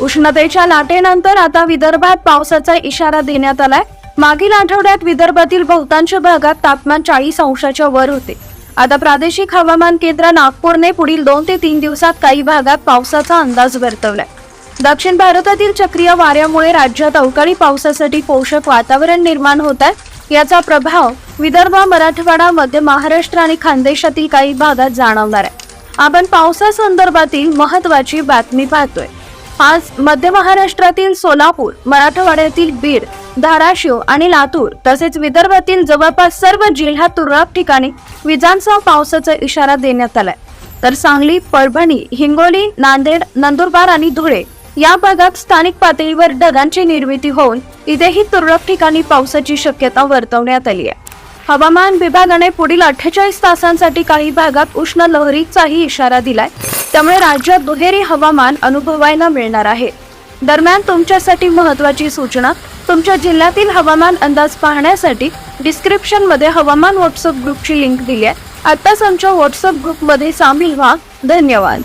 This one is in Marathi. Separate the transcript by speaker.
Speaker 1: उष्णतेच्या लाटेनंतर आता विदर्भात पावसाचा इशारा देण्यात आलाय. मागील आठवड्यात विदर्भातील बहुतांश भागात तापमान चाळीस अंशाच्या वर होते. आता प्रादेशिक हवामान केंद्र नागपूरने पुढील दोन ते तीन दिवसात काही भागात पावसाचा अंदाज वर्तवलाय. दक्षिण भारतातील चक्रीय वाऱ्यामुळे राज्यात अवकाळी पावसासाठी पोषक वातावरण निर्माण होत आहे. याचा प्रभाव विदर्भ मराठवाडा मध्य महाराष्ट्र आणि खानदेशातील काही भागात जाणवणार आहे. आपण पावसासंदर्भातील महत्वाची बातमी पाहतोय. आज मध्य महाराष्ट्रातील सोलापूर मराठवाड्यातील बीड धाराशिव आणि लातूर तसेच विदर्भातील जवळपास सर्व जिल्ह्यात तुरळक ठिकाणी विजांसह पावसाचा इशारा देण्यात आलाय. तर सांगली परभणी हिंगोली नांदेड नंदुरबार आणि धुळे या भागात स्थानिक पातळीवर ढगांची निर्मिती होऊन इथेही तुरळक ठिकाणी पावसाची शक्यता वर्तवण्यात आली आहे. हवामान विभागाने पुढील अठ्ठेचाळीस तासांसाठी काही भागात उष्ण लहरीचाही इशारा दिलाय. त्यामुळे राज्यात दुहेरी हवामान अनुभवायला मिळणार आहे. दरम्यान तुमच्यासाठी महत्वाची सूचना तुमच्या जिल्ह्यातील हवामान अंदाज पाहण्यासाठी डिस्क्रिप्शनमध्ये हवामान व्हॉट्सअप ग्रुपची लिंक दिली आहे. आताच आमच्या व्हॉट्सअप ग्रुपमध्ये सामील व्हा. धन्यवाद.